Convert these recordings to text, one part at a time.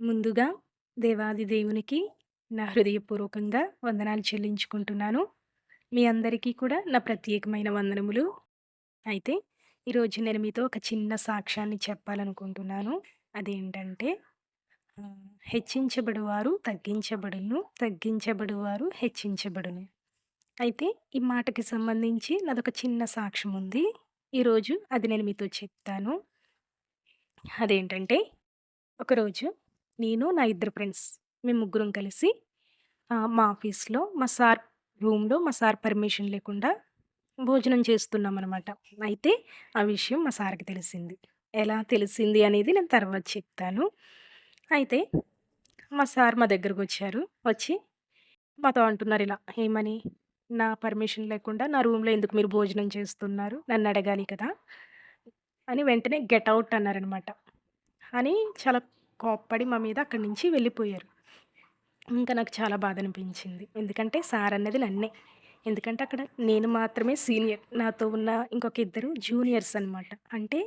ముందుగా దేవాది దేవునికి నా హృదయపూర్వకంగా వందనాలు చెల్లించుకుంటున్నాను. మీ అందరికీ కూడా నా ప్రత్యేకమైన వందనములు. అయితే ఈరోజు నేను మీతో ఒక చిన్న సాక్ష్యాన్ని చెప్పాలనుకుంటున్నాను. అదేంటంటే హెచ్చించబడువారు తగ్గించబడును. తగ్గించబడువారు హెచ్చించబడును. అయితే ఈ మాటకి సంబంధించి నాదొక చిన్న సాక్ష్యం ఉంది. ఈరోజు అది నేను మీతో చెప్తాను. అదేంటంటే ఒకరోజు నేను నా ఇద్దరు ఫ్రెండ్స్ మేము ముగ్గురం కలిసి మా ఆఫీస్‌లో మా సార్ రూమ్‌లో మా సార్ పర్మిషన్ లేకుండా భోజనం చేస్తున్నాం అనమాట అయితే ఆ విషయం మా సార్‌కి తెలిసింది. ఎలా తెలిసింది అనేది నేను తర్వాత చెప్తాను. అయితే మా సార్ మా దగ్గరకొచ్చారు. వచ్చి మాతో అంటున్నారు ఇలా ఏమని? "నా పర్మిషన్ లేకుండా నా రూమ్‌లో ఎందుకు మీరు భోజనం చేస్తున్నారు? నన్ను అడగాలి కదా!" అని వెంటనే గెట్ అవుట్ అన్నారనమాట. అని చాలా కోప్పడి మా మీద అక్కడి నుంచి వెళ్ళిపోయారు. ఇంకా నాకు చాలా బాధ అనిపించింది ఎందుకంటే సార్ అన్నది నన్నే. ఎందుకంటే అక్కడ నేను మాత్రమే సీనియర్. నాతో ఉన్న ఇంకొక ఇద్దరు జూనియర్స్ అనమాట. అంటే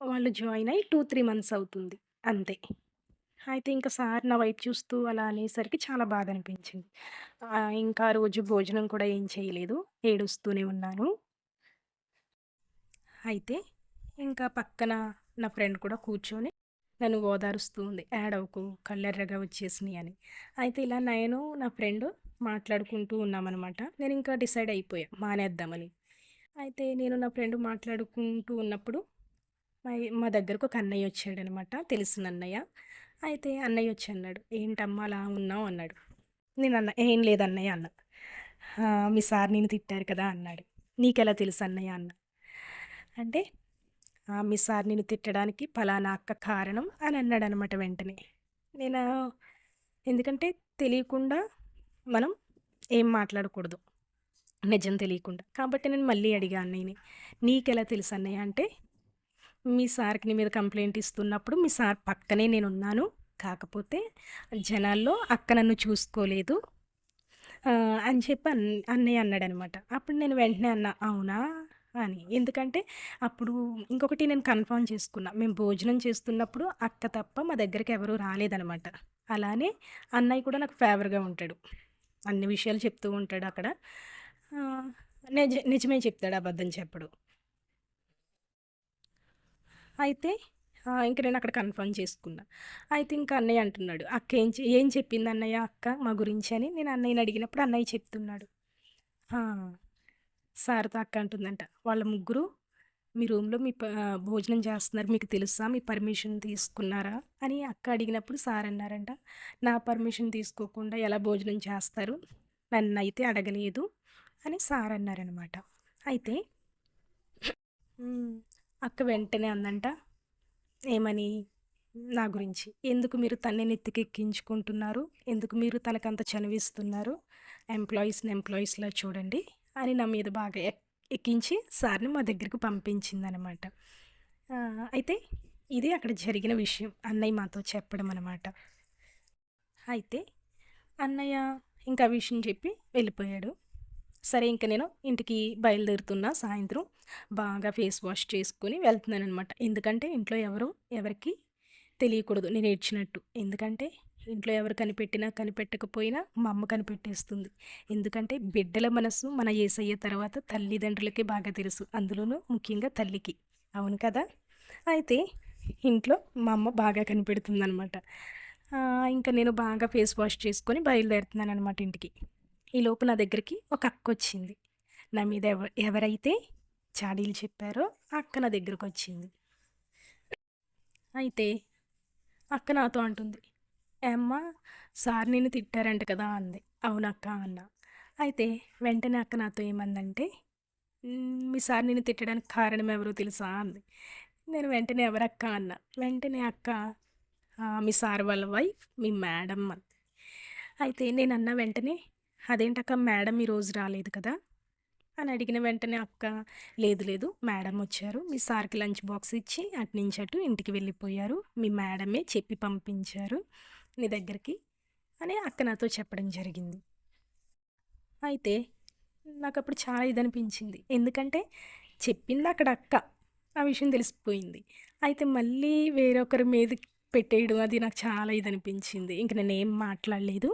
వాళ్ళు జాయిన్ అయ్యి 2, 3 మంత్స్ అవుతుంది. అంతే. అయితే ఇంకా సార్ నా వైపు చూస్తూ అలా అనేసరికి చాలా బాధ అనిపించింది ఇంకా రోజు భోజనం కూడా ఏం చేయలేదు. ఏడుస్తూనే ఉన్నాను. అయితే ఇంకా పక్కన నా ఫ్రెండ్ కూడా కూర్చొని నన్ను ఓదారుస్తూ ఉంది. "ఏడవకు కళ్ళెర్రగా వచ్చేసినాయి అని. అయితే ఇలా నేను నా ఫ్రెండ్ మాట్లాడుకుంటూ ఉన్నామన్నమాట నేను ఇంకా డిసైడ్ అయిపోయా మానేద్దామని. అయితే నేను నా ఫ్రెండ్ మాట్లాడుకుంటూ ఉన్నప్పుడు మై మా దగ్గరకు ఒక అన్నయ్య వచ్చాడనమాట. తెలిసిన అన్నయ్య. అయితే అన్నయ్య వచ్చి అన్నాడు, "ఏంటమ్మా అలా ఉన్నావు?" అన్నాడు. నేను అన్న "ఏం లేదు అన్నయ్య" అన్న మీ సార్ నేను తిట్టారు కదా!" అన్నాడు. "నీకెలా తెలుసు అన్నయ్య" అన్న అంటే మీ సార్ నిన్ను తిట్టడానికి పలానా అక్క కారణం" అని అన్నాడు అనమాట వెంటనే. నేను ఎందుకంటే తెలియకుండా మనం ఏం మాట్లాడకూడదు. నిజం తెలియకుండా. కాబట్టి నేను మళ్ళీ అడిగా అన్నయ్యని. "నీకెలా తెలుసు అన్నయ్య" అంటే "మీ సార్‌కి నీ మీద కంప్లైంట్ ఇస్తున్నప్పుడు మీ సార్ పక్కనే నేను ఉన్నాను కాకపోతే జనాల్లో అక్క నన్ను చూసుకోలేదు" అని చెప్పి అన్ అన్నయ్య అన్నాడనమాట. అప్పుడు నేను వెంటనే అన్నా, "అవునా!" అని. ఎందుకంటే అప్పుడు ఇంకొకటి నేను కన్ఫర్మ్ చేసుకున్నా. మేము భోజనం చేస్తున్నప్పుడు అక్క తప్ప మా దగ్గరికి ఎవరూ రాలేదనమాట. అలానే అన్నయ్య కూడా నాకు ఫేవర్‌గా ఉంటాడు. అన్ని విషయాలు చెప్తూ ఉంటాడు అక్కడ. నిజ నిజమే చెప్తాడు. అబద్ధం చెప్పడు. అయితే ఇంక నేను అక్కడ కన్ఫర్మ్ చేసుకున్నా. అయితే ఇంకా అన్నయ్య అంటున్నాడు, "అక్క ఏం ఏం చెప్పింది అన్నయ్య అక్క మా గురించి" అని నేను అన్నయ్యని అడిగినప్పుడు అన్నయ్య చెప్తున్నాడు. ఆ! సార్‌తో అక్క అంటుందంట, "వాళ్ళ ముగ్గురు మీ రూమ్‌లో మీ ప భోజనం చేస్తున్నారు. మీకు తెలుసా? మీ పర్మిషన్ తీసుకున్నారా?" అని అక్క అడిగినప్పుడు సార్ అన్నారంట, "నా పర్మిషన్ తీసుకోకుండా ఎలా భోజనం చేస్తారు? నన్ను అయితే అడగలేదు" అని సార్ అన్నారనమాట. అయితే అక్క వెంటనే అందంట, ఏమని? నా గురించి. "ఎందుకు మీరు తన్ని నెత్తికెక్కించుకుంటున్నారు? ఎందుకు మీరు తనకంత చనివిస్తున్నారు ఎంప్లాయీస్‌ని ఎంప్లాయీస్‌లా చూడండి" అని నా మీద బాగా ఎక్ ఎక్కించి సార్‌ని మా దగ్గరకు పంపించిందనమాట. అనమాట అయితే ఇది అక్కడ జరిగిన విషయం. అన్నయ్య మాతో చెప్పడం అనమాట. అయితే అన్నయ్య ఇంకా విషయం చెప్పి వెళ్ళిపోయాడు. సరే ఇంకా నేను ఇంటికి బయలుదేరుతున్నా సాయంత్రం. బాగా ఫేస్ వాష్ చేసుకొని వెళ్తున్నాననమాట. ఎందుకంటే ఇంట్లో ఎవరు ఎవరికి తెలియకూడదు నేను ఏడ్చినట్టు. ఎందుకంటే ఇంట్లో ఎవరు కనిపెట్టినా కనిపెట్టకపోయినా మా అమ్మ కనిపెట్టేస్తుంది. ఎందుకంటే బిడ్డల మనసు మన యేసయ్య తర్వాత తల్లిదండ్రులకే బాగా తెలుసు. అందులోనూ ముఖ్యంగా తల్లికి. అవును కదా! అయితే ఇంట్లో మా అమ్మ బాగా కనిపెడుతుందనమాట. ఆహ్, ఇంకా నేను బాగా ఫేస్ వాష్ చేసుకొని బయలుదేరుతున్నాననమాట ఇంటికి. ఈలోపు నా దగ్గరికి ఒక అక్క వచ్చింది నా మీద ఎవ ఎవరైతే చాడీలు చెప్పారో ఆ అక్క నా దగ్గరకొచ్చింది. అయితే అక్క నాతో అంటుంది, "ఏమ్మా సార్ నిన్ను తిట్టారంట కదా!" అంది. "అవునక్క" అన్న అయితే వెంటనే అక్క నాతో ఏమందంటే, మీ సార్ నిన్ను తిట్టడానికి కారణం ఎవరో తెలుసా?" అంది. నేను వెంటనే ఎవరక్క అన్నా. వెంటనే అక్క "మీ సార్ వాళ్ళ వైఫ్ మీ మేడం" అంది. అయితే అన్న వెంటనే, "అదేంటక్క మేడం ఈరోజు రాలేదు కదా!" అని అడిగిన వెంటనే అక్క, "లేదు లేదు మేడం వచ్చారు. మీ సార్‌కి లంచ్ బాక్స్ ఇచ్చి అటు నుంచి అటు ఇంటికి వెళ్ళిపోయారు. మీ మేడమే చెప్పి పంపించారు నీ దగ్గరికి" అని అక్క నాతో చెప్పడం జరిగింది. అయితే నాకు అప్పుడు చాలా ఇదనిపించింది. ఎందుకంటే చెప్పింది అక్కడ అక్క. ఆ విషయం తెలిసిపోయింది. అయితే మళ్ళీ వేరొకరి మీద పెట్టేయడం అది నాకు చాలా ఇదనిపించింది. ఇంక నేనేం మాట్లాడలేదు.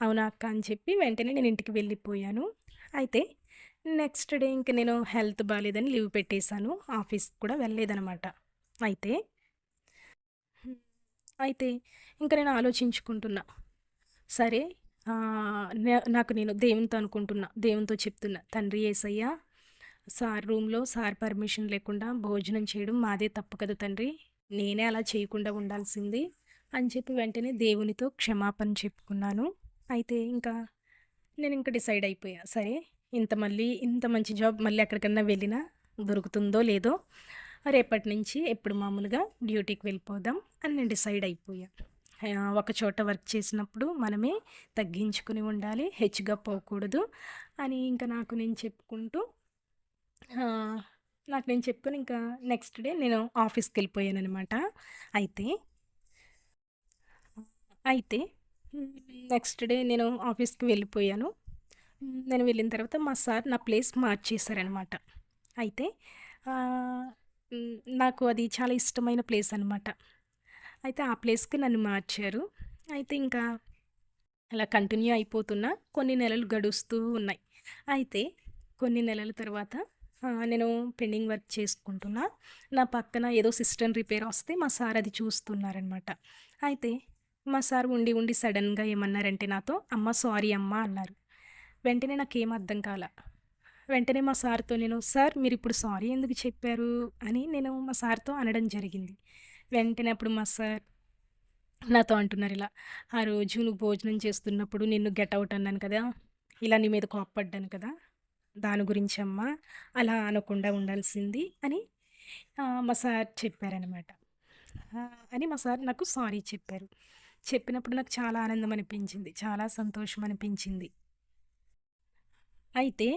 అవునా అక్క అని చెప్పి వెంటనే నేను ఇంటికి వెళ్ళిపోయాను. అయితే నెక్స్ట్ డే ఇంక నేను హెల్త్ బాగాలేదని లీవ్ పెట్టేశాను ఆఫీస్‌కి కూడా వెళ్ళలేదనమాట. అయితే అయితే ఇంకా నేను ఆలోచించుకుంటున్నా. సరే నాకు నేను దేవునితో అనుకుంటున్నా. దేవునితో చెప్తున్నా. తండ్రి యేసయ్య సార్ రూమ్‌లో సార్ పర్మిషన్ లేకుండా భోజనం చేయడం మాదే తప్పు కదా తండ్రి. నేనే అలా చేయకుండా ఉండాల్సింది అని చెప్పి వెంటనే దేవునితో క్షమాపణ చెప్పుకున్నాను. అయితే ఇంకా నేను ఇంకా డిసైడ్ అయిపోయా. సరే ఇంత మళ్ళీ ఇంత మంచి జాబ్ మళ్ళీ ఎక్కడికన్నా వెళ్ళినా దొరుకుతుందో లేదో రేపటి నుంచి ఎప్పుడు మామూలుగా డ్యూటీకి వెళ్ళిపోదాం అని నేను డిసైడ్ అయిపోయా. ఒక చోట వర్క్ చేసినప్పుడు మనమే తగ్గించుకొని ఉండాలి. హెచ్చుగా పోకూడదు అని ఇంకా నాకు నేను చెప్పుకుంటూ నాకు నేను చెప్పుకొని ఇంకా నెక్స్ట్ డే నేను ఆఫీస్కి వెళ్ళిపోయాను అనమాట అయితే అయితే నెక్స్ట్ డే నేను ఆఫీస్‌కి వెళ్ళిపోయాను. నేను వెళ్ళిన తర్వాత మా సార్ నా ప్లేస్ మార్చేశారనమాట. అయితే నాకు అది చాలా ఇష్టమైన ప్లేస్ అనమాట. అయితే ఆ ప్లేస్‌కి నన్ను మార్చారు. అయితే ఇంకా అలా కంటిన్యూ అయిపోతున్నా కొన్ని నెలలు గడుస్తూ ఉన్నాయి. అయితే కొన్ని నెలల తర్వాత నేను పెండింగ్ వర్క్ చేసుకుంటున్నా. నా పక్కన ఏదో సిస్టమ్ రిపేర్ వస్తే మా సార్ అది చూస్తున్నారనమాట. అయితే మా సార్ ఉండి ఉండి సడన్గా ఏమన్నారంటే నాతో, "అమ్మ సారీ అమ్మ" అన్నారు. వెంటనే నాకేం అర్థం కాలే వెంటనే మా సార్‌తో నేను, "సార్ మీరు ఇప్పుడు సారీ ఎందుకు చెప్పారు?" అని నేను మా సార్‌తో అనడం జరిగింది. వెంటనే అప్పుడు మా సార్ నాతో అంటున్నారు ఇలా, "ఆ రోజు నువ్వు భోజనం చేస్తున్నప్పుడు నిన్ను గెట్ అవుట్ అన్నాను కదా! ఇలా నీ మీద కోప్పడ్డాను కదా! దాని గురించమ్మా అలా అనకుండా ఉండాల్సింది" అని మా సార్ చెప్పారనమాట. అని మా సార్ నాకు సారీ చెప్పారు. చెప్పినప్పుడు నాకు చాలా ఆనందం అనిపించింది. చాలా సంతోషం అనిపించింది. అయితే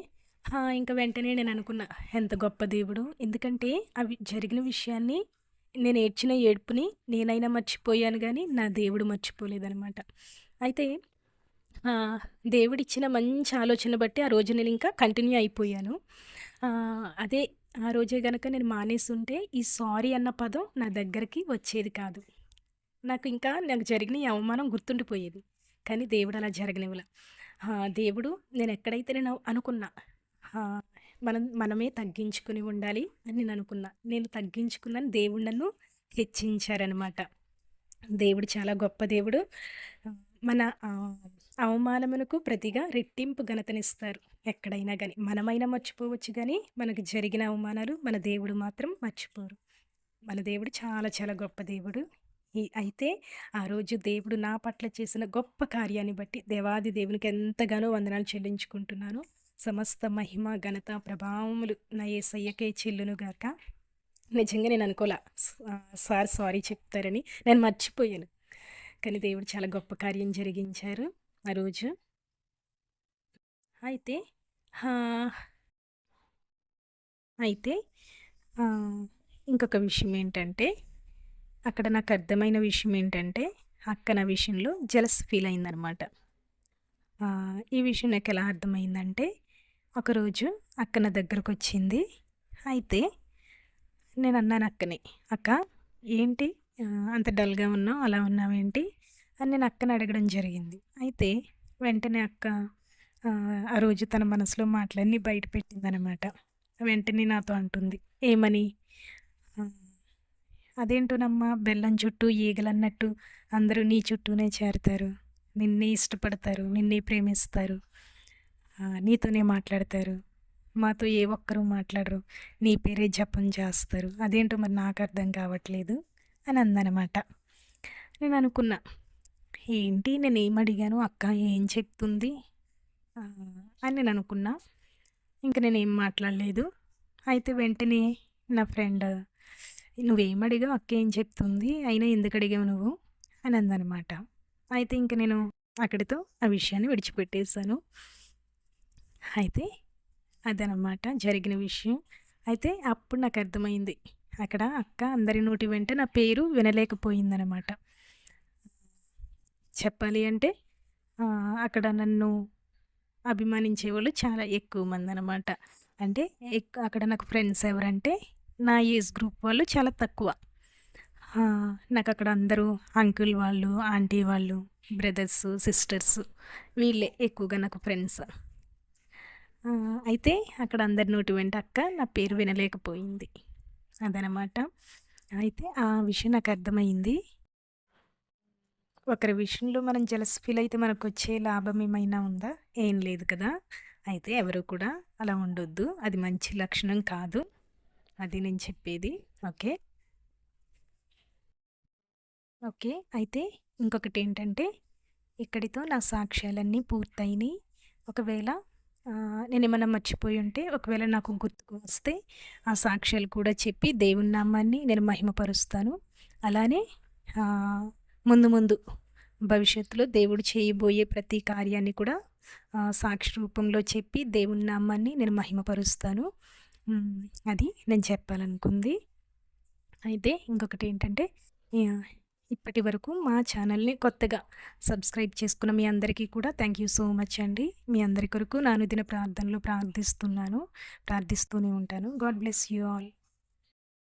ఇంకా వెంటనే నేను అనుకున్నా ఎంత గొప్ప దేవుడు. ఎందుకంటే అవి జరిగిన విషయాన్ని నేను ఏడ్చిన ఏడుపుని నేనైనా మర్చిపోయాను కానీ నా దేవుడు మర్చిపోలేదనమాట. అయితే దేవుడిచ్చిన మంచి ఆలోచన బట్టి ఆ రోజు నేను ఇంకా కంటిన్యూ అయిపోయాను. అదే ఆ రోజే గనక నేను మానేస్తుంటే ఈ సారీ అన్న పదం నా దగ్గరికి వచ్చేది కాదు. నాకు ఇంకా నాకు జరిగిన ఈ అవమానం గుర్తుండిపోయేది. కానీ దేవుడు అలా జరగనివ్వల. దేవుడు నేను ఎక్కడైతే నేను అనుకున్నా మనం మనమే తగ్గించుకొని ఉండాలి అని నేను అనుకున్నా నేను తగ్గించుకున్నాను. దేవుడు నన్ను హెచ్చించారనమాట. దేవుడు చాలా గొప్ప దేవుడు. మన అవమానమునకు ప్రతిగా రెట్టింపు ఘనతనిస్తారు ఎక్కడైనా కానీ మనమైనా మర్చిపోవచ్చు కానీ మనకు జరిగిన అవమానాలు మన దేవుడు మాత్రం మర్చిపోరు. మన దేవుడు చాలా చాలా గొప్ప దేవుడు. ఈ అయితే ఆ రోజు దేవుడు నా పట్ల చేసిన గొప్ప కార్యాన్ని బట్టి దేవాది దేవునికి ఎంతగానో వందనాలు చెల్లించుకుంటున్నాను. సమస్త మహిమ, ఘనత, ప్రభావములు నా ఏసయ్యకే చెల్లునుగాక. నిజంగా నేను అనుకోలే సార్ సారీ చెప్తారని. నేను మర్చిపోయాను. కానీ దేవుడు చాలా గొప్ప కార్యం జరిగించారు ఆ రోజు. అయితే అయితే ఇంకొక విషయం ఏంటంటే, అక్కడ నాకు అర్థమైన విషయం ఏంటంటే, అక్క నా విషయంలో జలస్ ఫీల్ అయిందనమాట. ఈ విషయం నాకు ఎలా అర్థమైందంటే, ఒకరోజు అక్క నా దగ్గరకొచ్చింది. అయితే నేను అన్నాను అక్కని, "అక్క ఏంటి అంత డల్‌గా ఉన్నావు? అలా ఉన్నావేంటి?" అని నేను అక్కని అడగడం జరిగింది. అయితే వెంటనే అక్క ఆ రోజు తన మనసులో మాటలన్నీ బయట పెట్టిందనమాట. వెంటనే నాతో అంటుంది. ఏమని? "అదేంటోనమ్మా బెల్లం చుట్టూ ఈగలన్నట్టు అందరూ నీ చుట్టూనే చేరతారు. నిన్నే ఇష్టపడతారు. నిన్నే ప్రేమిస్తారు. నీతోనే మాట్లాడతారు. మాతో ఏ ఒక్కరు మాట్లాడరు. నీ పేరే జపం చేస్తారు. అదేంటో మరి నాకు అర్థం కావట్లేదు" అని అందనమాట. నేననుకున్నా, ఏంటి నేను ఏమడిగాను అక్క ఏం చెప్తుంది? అని నేను నేననుకున్నా. ఇంక నేనేం మాట్లాడలేదు. అయితే వెంటనే నా ఫ్రెండ్ "నువ్వేమడిగావు అక్క ఏం చెప్తుంది? అయినా ఎందుకు అడిగావు నువ్వు?" అని అందనమాట. అయితే ఇంక నేను అక్కడితో ఆ విషయాన్ని విడిచిపెట్టేసాను. అయితే అదనమాట జరిగిన విషయం. అయితే అప్పుడు నాకు అర్థమైంది. అక్కడ అక్క అందరి నోటి వెంట నా పేరు వినలేకపోయిందనమాట. చెప్పాలి అంటే అక్కడ నన్ను అభిమానించే వాళ్ళు చాలా ఎక్కువ మంది అనమాట అంటే ఎక్ అక్కడ నాకు ఫ్రెండ్స్ ఎవరంటే, నా ఏజ్ గ్రూప్ వాళ్ళు చాలా తక్కువ. నాకు అక్కడ అందరూ అంకుల్ వాళ్ళు, ఆంటీ వాళ్ళు, బ్రదర్స్, సిస్టర్స్ వీళ్ళే ఎక్కువగా నాకు ఫ్రెండ్స్. అయితే అక్కడ అందరి నోటి వెంట అక్క నా పేరు వినలేకపోయింది. అదనమాట. అయితే ఆ విషయం నాకు అర్థమైంది. ఒకరి విషయంలో మనం జలస్ ఫీల్ అయితే మనకు వచ్చే లాభం ఏమైనా ఉందా? ఏం లేదు కదా! అయితే ఎవరు కూడా అలా ఉండొద్దు. అది మంచి లక్షణం కాదు. అది నేను చెప్పేది. ఓకే. ఓకే. అయితే ఇంకొకటి ఏంటంటే ఇక్కడితో నా సాక్ష్యాలన్నీ పూర్తయినాయి ఒకవేళ నేనేమన్నా మర్చిపోయి ఉంటే ఒకవేళ నాకు గుర్తుకు వస్తే ఆ సాక్ష్యాలు కూడా చెప్పి దేవుని నామాన్ని నేను మహిమపరుస్తాను. అలానే ముందు ముందు భవిష్యత్తులో దేవుడు చేయబోయే ప్రతి కార్యాన్ని కూడా సాక్షి రూపంలో చెప్పి దేవుని నామాన్ని నేను మహిమపరుస్తాను. అది నేను చెప్పాలనుకుంది. అయితే ఇంకొకటి ఏంటంటే ఇప్పటి వరకు మా ఛానల్‌ని కొత్తగా సబ్స్క్రైబ్ చేసుకున్న మీ అందరికీ కూడా థ్యాంక్ యూ సో మచ్ అండి. మీ అందరి కొరకు నానుదిన ప్రార్థనలో ప్రార్థిస్తున్నాను. ప్రార్థిస్తూనే ఉంటాను. God bless you all.